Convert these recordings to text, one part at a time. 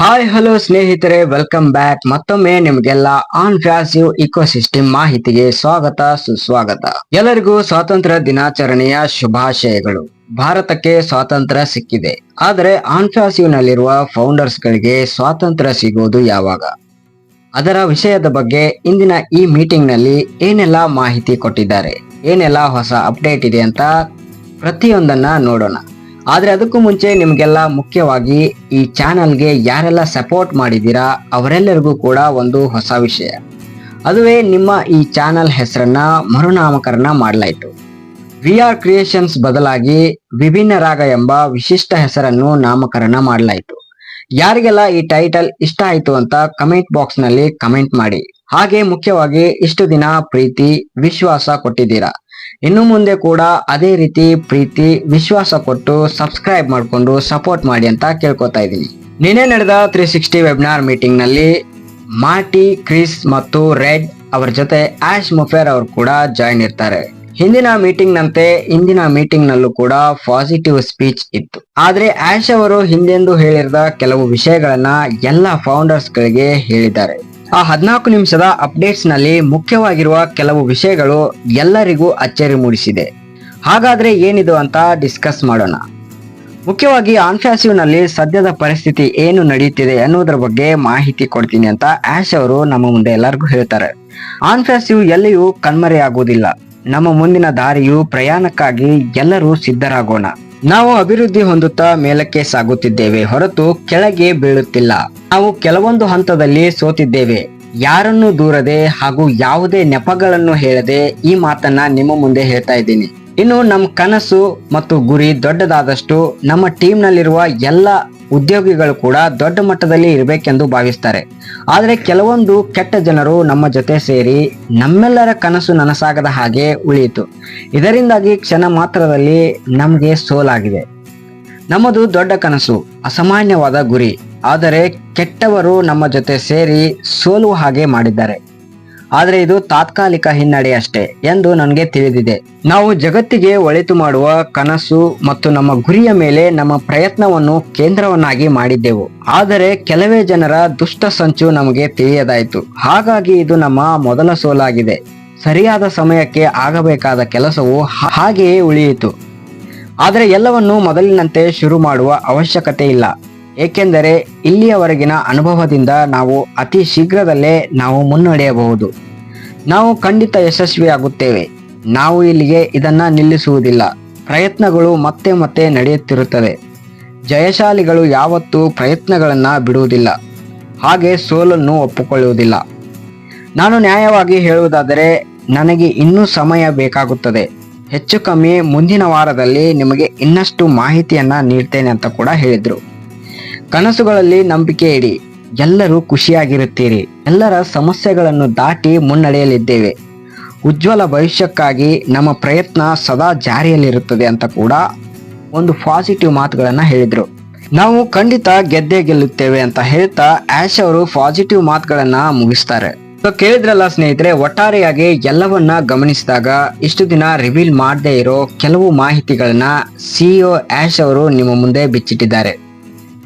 Hi hello ಸ್ನೇಹಿತರೆ welcome back ಮತ್ತೊಮ್ಮೆ ನಿಮಗೆಲ್ಲ ಆನ್ ಫ್ಯಾಸಿವ್ ಇಕೋಸಿಸ್ಟಮ್ ಮಾಹಿತಿಗೆ ಸ್ವಾಗತ, ಸುಸ್ವಾಗತ. ಎಲ್ಲರಿಗೂ ಸ್ವಾತಂತ್ರ್ಯ ದಿನಾಚರಣೆಯ ಶುಭಾಶಯಗಳು. ಭಾರತಕ್ಕೆ ಸ್ವಾತಂತ್ರ್ಯ ಸಿಕ್ಕಿದೆ. ಆದರೆ ಆನ್ ಫ್ಯಾಸಿವ್ ನಲ್ಲಿರುವ ಫೌಂಡರ್ಸ್ ಗಳಿಗೆ ಸ್ವಾತಂತ್ರ್ಯ ಸಿಗುವುದು ಯಾವಾಗ? ಅದರ ವಿಷಯದ ಬಗ್ಗೆ ಇಂದಿನ ಈ ಮೀಟಿಂಗ್ನಲ್ಲಿ ಏನೆಲ್ಲ ಮಾಹಿತಿ ಕೊಟ್ಟಿದ್ದಾರೆ? ಏನೆಲ್ಲ ಹೊಸ ಅಪ್ಡೇಟ್ ಇದೆ ಅಂತ ಪ್ರತಿಯೊಂದನ್ನ ನೋಡೋಣ. ಆದ್ರೆ ಅದಕ್ಕೂ ಮುಂಚೆ ನಿಮಗೆಲ್ಲ ಮುಖ್ಯವಾಗಿ ಈ ಚಾನಲ್ಗೆ ಯಾರೆಲ್ಲ ಸಪೋರ್ಟ್ ಮಾಡಿದ್ದೀರಾ ಅವರೆಲ್ಲರಿಗೂ ಕೂಡ ಒಂದು ಹೊಸ ವಿಷಯ. ಅದುವೇ ನಿಮ್ಮ ಈ ಚಾನಲ್ ಹೆಸರನ್ನ ಮರುನಾಮಕರಣ ಮಾಡಲಾಯಿತು. ವಿ ಆರ್ ಕ್ರಿಯೇಷನ್ಸ್ ಬದಲಾಗಿ ವಿಭಿನ್ನ ರಾಗ ಎಂಬ ವಿಶಿಷ್ಟ ಹೆಸರನ್ನು ನಾಮಕರಣ ಮಾಡಲಾಯಿತು. ಯಾರಿಗೆಲ್ಲ ಈ ಟೈಟಲ್ ಇಷ್ಟ ಆಯಿತು ಅಂತ ಕಮೆಂಟ್ ಬಾಕ್ಸ್ನಲ್ಲಿ ಕಮೆಂಟ್ ಮಾಡಿ. ಹಾಗೆ ಮುಖ್ಯವಾಗಿ ಇಷ್ಟು ದಿನ ಪ್ರೀತಿ, ವಿಶ್ವಾಸ ಕೊಟ್ಟಿದ್ದೀರಾ. ಇನ್ನು ಮುಂದೆ ಕೂಡ ಅದೇ ರೀತಿ ಪ್ರೀತಿ, ವಿಶ್ವಾಸ ಕೊಟ್ಟು ಸಬ್ಸ್ಕ್ರೈಬ್ ಮಾಡಿಕೊಂಡು ಸಪೋರ್ಟ್ ಮಾಡಿ ಅಂತ ಕೇಳ್ಕೊತಾ ಇದ್ದೀನಿ. ನಿನ್ನೆ ನಡೆದ ತ್ರೀ ಸಿಕ್ಸ್ಟಿ ವೆಬಿನಾರ್ ಮೀಟಿಂಗ್ನಲ್ಲಿ ಮಾರ್ಟಿ, ಕ್ರಿಸ್ ಮತ್ತು ರೆಡ್ ಅವರ ಜೊತೆ ಆಶ್ ಮುಫೇರ್ ಅವರು ಕೂಡ ಜಾಯಿನ್ ಇರ್ತಾರೆ. ಹಿಂದಿನ ಮೀಟಿಂಗ್ ನಂತೆ ಇಂದಿನ ಮೀಟಿಂಗ್ ನಲ್ಲೂ ಕೂಡ ಪಾಸಿಟಿವ್ ಸ್ಪೀಚ್ ಇತ್ತು. ಆದರೆ ಆಶ್ ಅವರು ಹಿಂದೆಂದು ಹೇಳಿರದ ಕೆಲವು ವಿಷಯಗಳನ್ನ ಎಲ್ಲ ಫೌಂಡರ್ಸ್ ಗಳಿಗೆ ಹೇಳಿದ್ದಾರೆ. ಆ ಹದಿನಾಲ್ಕು ನಿಮಿಷದ ಅಪ್ಡೇಟ್ಸ್ನಲ್ಲಿ ಮುಖ್ಯವಾಗಿರುವ ಕೆಲವು ವಿಷಯಗಳು ಎಲ್ಲರಿಗೂ ಅಚ್ಚರಿ ಮೂಡಿಸಿದೆ. ಹಾಗಾದ್ರೆ ಏನಿದು ಅಂತ ಡಿಸ್ಕಸ್ ಮಾಡೋಣ. ಮುಖ್ಯವಾಗಿ ಆನ್ಫ್ಯಾಸಿವ್ನಲ್ಲಿ ಸದ್ಯದ ಪರಿಸ್ಥಿತಿ ಏನು ನಡೆಯುತ್ತಿದೆ ಅನ್ನೋದ್ರ ಬಗ್ಗೆ ಮಾಹಿತಿ ಕೊಡ್ತೀನಿ ಅಂತ ಆಶ್ ಅವರು ನಮ್ಮ ಮುಂದೆ ಎಲ್ಲರಿಗೂ ಹೇಳ್ತಾರೆ. ಆನ್ಫ್ಯಾಸಿವ್ ಎಲ್ಲಿಯೂ ಕಣ್ಮರೆಯಾಗುವುದಿಲ್ಲ. ನಮ್ಮ ಮುಂದಿನ ದಾರಿಯು ಪ್ರಯಾಣಕ್ಕಾಗಿ ಎಲ್ಲರೂ ಸಿದ್ಧರಾಗೋಣ. ನಾವು ಅಭಿವೃದ್ಧಿ ಹೊಂದುತ್ತಾ ಮೇಲಕ್ಕೆ ಸಾಗುತ್ತಿದ್ದೇವೆ ಹೊರತು ಕೆಳಗೆ ಬೀಳುತ್ತಿಲ್ಲ. ನಾವು ಕೆಲವೊಂದು ಹಂತದಲ್ಲಿ ಸೋತಿದ್ದೇವೆ. ಯಾರನ್ನು ದೂರದೆ ಹಾಗೂ ಯಾವುದೇ ನೆಪಗಳನ್ನು ಹೇಳದೆ ಈ ಮಾತನ್ನ ನಿಮ್ಮ ಮುಂದೆ ಹೇಳ್ತಾ ಇದ್ದೀನಿ. ಇನ್ನು ನಮ್ಮ ಕನಸು ಮತ್ತು ಗುರಿ ದೊಡ್ಡದಾದಷ್ಟು ನಮ್ಮ ಟೀಮ್ನಲ್ಲಿರುವ ಎಲ್ಲ ಉದ್ಯೋಗಿಗಳು ಕೂಡ ದೊಡ್ಡ ಮಟ್ಟದಲ್ಲಿ ಇರಬೇಕೆಂದು ಭಾವಿಸ್ತಾರೆ. ಆದರೆ ಕೆಲವೊಂದು ಕೆಟ್ಟ ಜನರು ನಮ್ಮ ಜೊತೆ ಸೇರಿ ನಮ್ಮೆಲ್ಲರ ಕನಸು ನನಸಾಗದ ಹಾಗೆ ಉಳಿಯಿತು. ಇದರಿಂದಾಗಿ ಕ್ಷಣ ಮಾತ್ರದಲ್ಲಿ ನಮಗೆ ಸೋಲಾಗಿದೆ. ನಮ್ಮದು ದೊಡ್ಡ ಕನಸು, ಅಸಾಮಾನ್ಯವಾದ ಗುರಿ. ಆದರೆ ಕೆಟ್ಟವರು ನಮ್ಮ ಜೊತೆ ಸೇರಿ ಸೋಲುವ ಹಾಗೆ ಮಾಡಿದ್ದಾರೆ. ಆದರೆ ಇದು ತಾತ್ಕಾಲಿಕ ಹಿನ್ನಡೆ ಅಷ್ಟೇ ಎಂದು ನನಗೆ ತಿಳಿದಿದೆ. ನಾವು ಜಗತ್ತಿಗೆ ಒಳಿತು ಮಾಡುವ ಕನಸು ಮತ್ತು ನಮ್ಮ ಗುರಿಯ ಮೇಲೆ ನಮ್ಮ ಪ್ರಯತ್ನವನ್ನು ಕೇಂದ್ರವನ್ನಾಗಿ ಮಾಡಿದ್ದೆವು. ಆದರೆ ಕೆಲವೇ ಜನರ ದುಷ್ಟ ಸಂಚು ನಮಗೆ ತಿಳಿಯದಾಯಿತು. ಹಾಗಾಗಿ ಇದು ನಮ್ಮ ಮೊದಲ ಸೋಲಾಗಿದೆ. ಸರಿಯಾದ ಸಮಯಕ್ಕೆ ಆಗಬೇಕಾದ ಕೆಲಸವು ಹಾಗೆಯೇ ಉಳಿಯಿತು. ಆದರೆ ಎಲ್ಲವನ್ನೂ ಮೊದಲಿನಂತೆ ಶುರು ಮಾಡುವ ಅವಶ್ಯಕತೆ ಇಲ್ಲ. ಏಕೆಂದರೆ ಇಲ್ಲಿಯವರೆಗಿನ ಅನುಭವದಿಂದ ನಾವು ಅತಿ ಶೀಘ್ರದಲ್ಲೇ ನಾವು ಮುನ್ನಡೆಯಬಹುದು. ನಾವು ಖಂಡಿತ ಯಶಸ್ವಿಯಾಗುತ್ತೇವೆ. ನಾವು ಇಲ್ಲಿಗೆ ಇದನ್ನು ನಿಲ್ಲಿಸುವುದಿಲ್ಲ. ಪ್ರಯತ್ನಗಳು ಮತ್ತೆ ಮತ್ತೆ ನಡೆಯುತ್ತಿರುತ್ತದೆ ಜಯಶಾಲಿಗಳು ಯಾವತ್ತೂ ಪ್ರಯತ್ನಗಳನ್ನು ಬಿಡುವುದಿಲ್ಲ. ಹಾಗೆ ಸೋಲನ್ನು ಒಪ್ಪಿಕೊಳ್ಳುವುದಿಲ್ಲ. ನಾನು ನ್ಯಾಯವಾಗಿ ಹೇಳುವುದಾದರೆ ನನಗೆ ಇನ್ನೂ ಸಮಯ ಬೇಕಾಗುತ್ತದೆ. ಹೆಚ್ಚು ಕಮ್ಮಿ ಮುಂದಿನ ವಾರದಲ್ಲಿ ನಿಮಗೆ ಇನ್ನಷ್ಟು ಮಾಹಿತಿಯನ್ನು ನೀಡ್ತೇನೆ ಅಂತ ಕೂಡ ಹೇಳಿದ್ರು. ಕನಸುಗಳಲ್ಲಿ ನಂಬಿಕೆ ಇಡಿ. ಎಲ್ಲರೂ ಖುಷಿಯಾಗಿರುತ್ತೀರಿ. ಎಲ್ಲರ ಸಮಸ್ಯೆಗಳನ್ನು ದಾಟಿ ಮುನ್ನಡೆಯಲಿದ್ದೇವೆ. ಉಜ್ವಲ ಭವಿಷ್ಯಕ್ಕಾಗಿ ನಮ್ಮ ಪ್ರಯತ್ನ ಸದಾ ಜಾರಿಯಲ್ಲಿರುತ್ತದೆ ಅಂತ ಕೂಡ ಒಂದು ಪಾಸಿಟಿವ್ ಮಾತುಗಳನ್ನು ಹೇಳಿದರು. ನಾವು ಖಂಡಿತ ಗೆದ್ದೇ ಗೆಲ್ಲುತ್ತೇವೆ ಅಂತ ಹೇಳ್ತಾ ಆಶ್ ಅವರು ಪಾಸಿಟಿವ್ ಮಾತುಗಳನ್ನು ಮುಗಿಸ್ತಾರೆ. ಸೊ ಕೇಳಿದ್ರಲ್ಲ ಸ್ನೇಹಿತರೆ, ಒಟ್ಟಾರೆಯಾಗಿ ಎಲ್ಲವನ್ನ ಗಮನಿಸಿದಾಗ ಇಷ್ಟು ದಿನ ರಿವೀಲ್ ಮಾಡದೇ ಇರೋ ಕೆಲವು ಮಾಹಿತಿಗಳನ್ನ ಸಿಇಒ ಆಶ್ ಅವರು ನಿಮ್ಮ ಮುಂದೆ ಬಿಚ್ಚಿಟ್ಟಿದ್ದಾರೆ.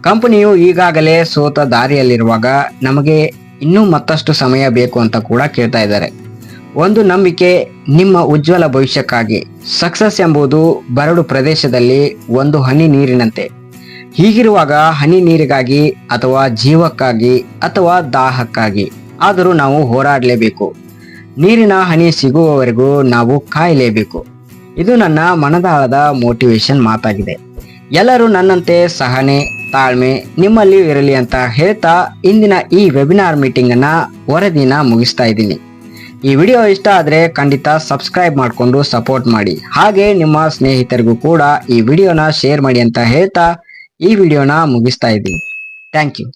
ಕಂಪನಿಯು ಈಗಾಗಲೇ ಸೋತ ದಾರಿಯಲ್ಲಿರುವಾಗ ನಮಗೆ ಇನ್ನೂ ಮತ್ತಷ್ಟು ಸಮಯ ಬೇಕು ಅಂತ ಕೂಡ ಕೇಳ್ತಾ ಇದ್ದಾರೆ. ಒಂದು ನಂಬಿಕೆ ನಿಮ್ಮ ಉಜ್ವಲ ಭವಿಷ್ಯಕ್ಕಾಗಿ. ಸಕ್ಸಸ್ ಎಂಬುದು ಬರಡು ಪ್ರದೇಶದಲ್ಲಿ ಒಂದು ಹನಿ ನೀರಿನಂತೆ. ಹೀಗಿರುವಾಗ ಹನಿ ನೀರಿಗಾಗಿ ಅಥವಾ ಜೀವಕ್ಕಾಗಿ ಅಥವಾ ದಾಹಕ್ಕಾಗಿ ಆದರೂ ನಾವು ಹೋರಾಡಲೇಬೇಕು. ನೀರಿನ ಹನಿ ಸಿಗುವವರೆಗೂ ನಾವು ಕಾಯಲೇಬೇಕು. ಇದು ನನ್ನ ಮನದಾಳದ ಮೋಟಿವೇಶನ್ ಮಾತಾಗಿದೆ. ಎಲ್ಲರೂ ನನ್ನಂತೆ ಸಹನೆ ತಾಳ್ಮೆ, ನಿಮ್ಮಲ್ಲಿ ಇರಲಿ ಅಂತ ಹೇಳ್ತಾ ಇಂದಿನ ಈ ವೆಬಿನಾರ್ ಮೀಟಿಂಗ್ ಅನ್ನ ವರದಿನ ಮುಗಿಸ್ತಾ ಇದ್ದೀನಿ. ಈ ವಿಡಿಯೋ ಇಷ್ಟ ಆದರೆ ಖಂಡಿತ ಸಬ್ಸ್ಕ್ರೈಬ್ ಮಾಡಿಕೊಂಡು ಸಪೋರ್ಟ್ ಮಾಡಿ. ಹಾಗೆ ನಿಮ್ಮ ಸ್ನೇಹಿತರಿಗೂ ಕೂಡ ಈ ವಿಡಿಯೋನ ಶೇರ್ ಮಾಡಿ ಅಂತ ಹೇಳ್ತಾ ಈ ವಿಡಿಯೋನ ಮುಗಿಸ್ತಾ ಇದ್ದೀನಿ. Thank you